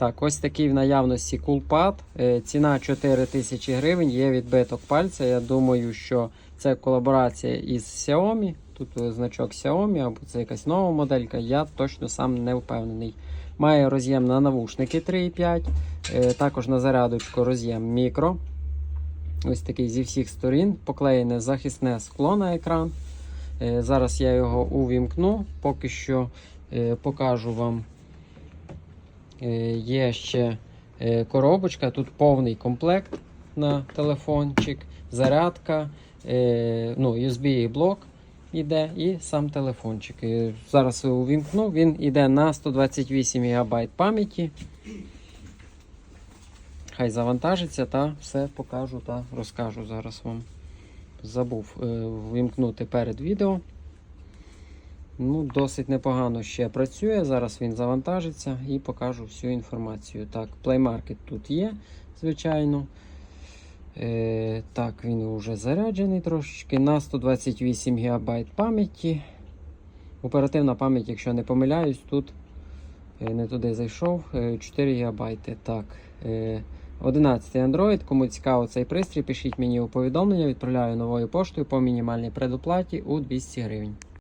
Так, ось такий в наявності кулпад. Е, Ціна 4 тисячі гривень, є відбиток пальця. Я думаю, що це колаборація із Xiaomi. Тут е, значок Xiaomi або це якась нова моделька. Я точно сам не впевнений. Має роз'єм на навушники 3,5. Е, Також на зарядочку роз'єм мікро. Ось такий зі всіх сторін. Поклеєне захисне скло на екран. Зараз я його увімкну. Поки що покажу вам. Е, Є ще е, коробочка, тут повний комплект на телефончик, зарядка, е, ну, USB блок іде і сам телефончик. Зараз увімкну, він іде на 128 ГБ пам'яті. Хай завантажиться та все покажу та розкажу зараз вам. Забув вимкнути перед відео. Ну, Досить непогано ще працює. Зараз він завантажиться і покажу всю інформацію. Так, Play Market тут є, звичайно. Е, так, він вже заряджений трошечки. На 128 ГБ пам'яті. Оперативна пам'ять, якщо не помиляюсь, тут е, не туди зайшов. е, 4 ГБ. Так. Е, 11 Android. Кому цікаво цей пристрій, пишіть мені у повідомлення, відправляю новою поштою по мінімальній предоплаті у 200 гривень.